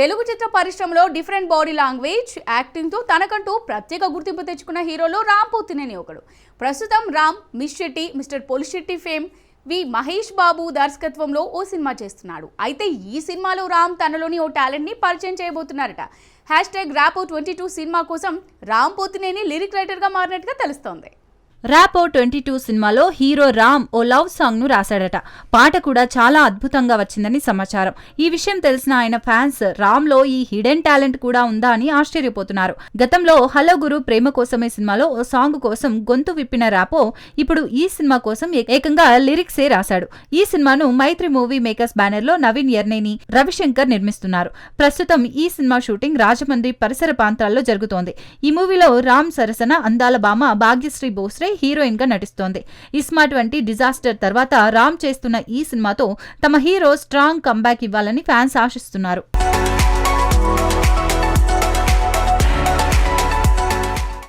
తెలుగు చిత్ర పరిశ్రమలో different body language యాక్టింగ్తో తనకంటూ ప్రత్యేక గుర్తింపు తెచ్చుకున్న హీరోలో రామ్ పోతినేని ఒకడు. ప్రస్తుతం Ram miss Shetty mister Polishetty fame. V Mahesh Babu దర్శకత్వంలో ఓ సినిమా చేస్తున్నాడు. అయితే ఈ సినిమాలో రామ్ తనలోని ఓ టాలెంట్ని పరిచయం చేయబోతున్నారట. Hash tag Rapo twenty two cinema కోసం రామ్ పోతినేని లిరిక్ రైటర్గా మారినట్టుగా తెలుస్తోంది. ర్యాపో ట్వంటీ టూ సినిమాలో హీరో రామ్ ఓ లవ్ సాంగ్ను రాశాడట. పాట కూడా చాలా అద్భుతంగా వచ్చిందని సమాచారం. ఈ విషయం తెలిసిన ఆయన ఫ్యాన్స్ రామ్లో ఈ హిడెన్ టాలెంట్ కూడా ఉందా అని ఆశ్చర్యపోతున్నారు. గతంలో హలో గురు ప్రేమ కోసమే సినిమాలో ఓ సాంగ్ కోసం గొంతు విప్పిన ర్యాపో ఇప్పుడు ఈ సినిమా కోసం ఏకంగా లిరిక్సే రాశాడు. ఈ సినిమాను మైత్రి మూవీ మేకర్స్ బ్యానర్లో నవీన్ ఎర్నేని రవిశంకర్ నిర్మిస్తున్నారు. ప్రస్తుతం ఈ సినిమా షూటింగ్ రాజమండ్రి పరిసర ప్రాంతాల్లో జరుగుతోంది. ఈ మూవీలో రామ్ సరసన అందాల బామ భాగ్యశ్రీ బోస్రే హీరోయిన్గా నటిస్తోంది. ఇస్మార్ట్ వంటి డిజాస్టర్ తర్వాత రామ్ చేస్తున్న ఈ సినిమాతో తమ హీరో స్ట్రాంగ్ కంబ్యాక్ ఇవ్వాలని ఫ్యాన్స్ ఆశిస్తున్నారు.